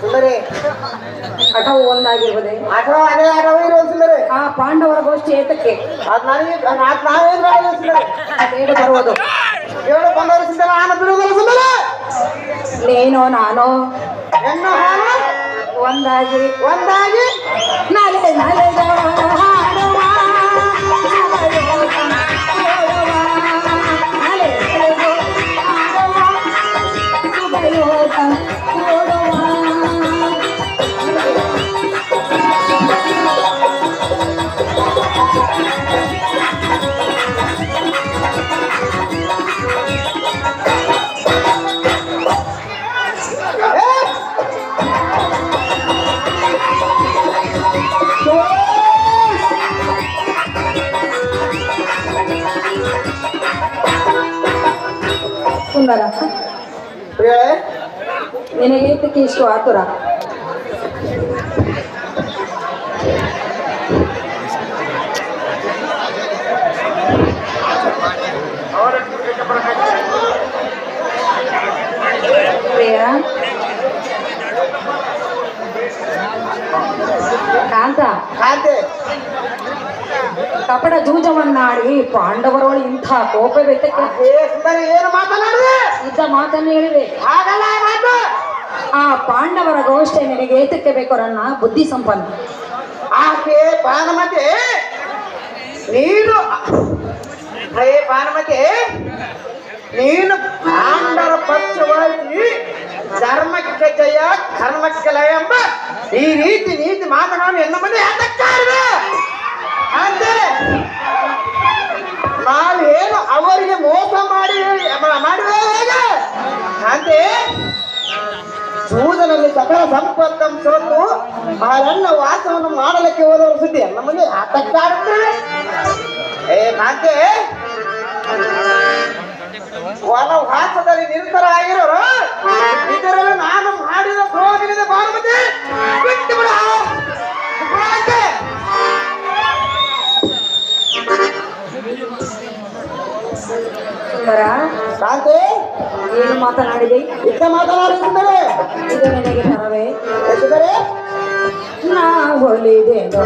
ಸುಂದರಿ. ಒಂದಾಗಿ ಆ ಪಾಂಡವರ ಗೋಷ್ಠಿ ಏತಕ್ಕೆ ಅದ್ ನನಗೆ ನೀನು ನಾನು? ಒಂದಾಗಿ. ಒಂದಾಗಿ? ನಾಳೆ ನಾಳೆ. ಸುಂದರ ಪ್ರಿಯಳೇ ನಿನಗೆ ಏತಕ್ಕೆ ಇಷ್ಟು ಆತುರ ಪ್ರಿಯ ಕಾಂತ ಕಾಂತೆ ಕಪಡ ಜೂಜವನ್ನಾಡಿ ಪಾಂಡವರೊಳು ಇಂಥ ಕೋಪ ಸುಂದರಿ ಏನು ಮಾತನಾಡಿದೆ? ಇದ್ದ ಮಾತನ್ನು ಹೇಳಿದೆ. ಹಾಗಲ್ಲ ಮಾತು? ಆ ಪಾಂಡವರ ಗೋಷ್ಠೆ ನಿನಗೆ ಏತಕ್ಕೆ ಬೇಕು ನನ್ನ ಬುದ್ಧಿ ಸಂಪನ್ನ. ಆಕೆ ಭಾನುಮತಿ ನೀನು ಹೇ ಭಾನುಮತಿ ನೀನು ಪಾಂಡವರ ಪಕ್ಷವಾಗಿ ಧರ್ಮಕ್ಕೆ ಜಯ ಕರ್ಮಕ್ಕೆ ಲಯ ಎಂಬ ಈ ರೀತಿ ನೀತಿ ಮಾತನಾಡಿ ಎಲ್ಲ ಮನೆ ಅಂತ ನಾವೇನು ಅಂತೆ ಸೂದನಲ್ಲಿ ಸಕಲ ಸಂಪತ್ತ ಸೋತು ಅವರನ್ನ ವಾಸವನ್ನು ಮಾಡಲಿಕ್ಕೆ ಹೋದವರ ಸುದ್ದಿ ನಮಗೆ ಆತಕ್ಕಾಗುತ್ತೆ ಏ ಕಾಂತೆ ವನವಾಸದಲ್ಲಿ ನಿರತರಾಗಿರೋರು ಇದರಲ್ಲಿ ನಾನು ಮಾಡಿದ ದ್ರೋಹದಿಂದ ಭಾನುಮತಿ. ಬಿಟ್ಟು ಬಿಡ. ಕಾಂತೆ ಏನು ಮಾತನಾಡಿದೆ. ಇದ್ದ ಮಾತನಾಡುತ್ತಿದ್ದರೆ ಇದು ನಿನಗೆ ತರವೇ ನಾ ಒಲಿದೆನೋ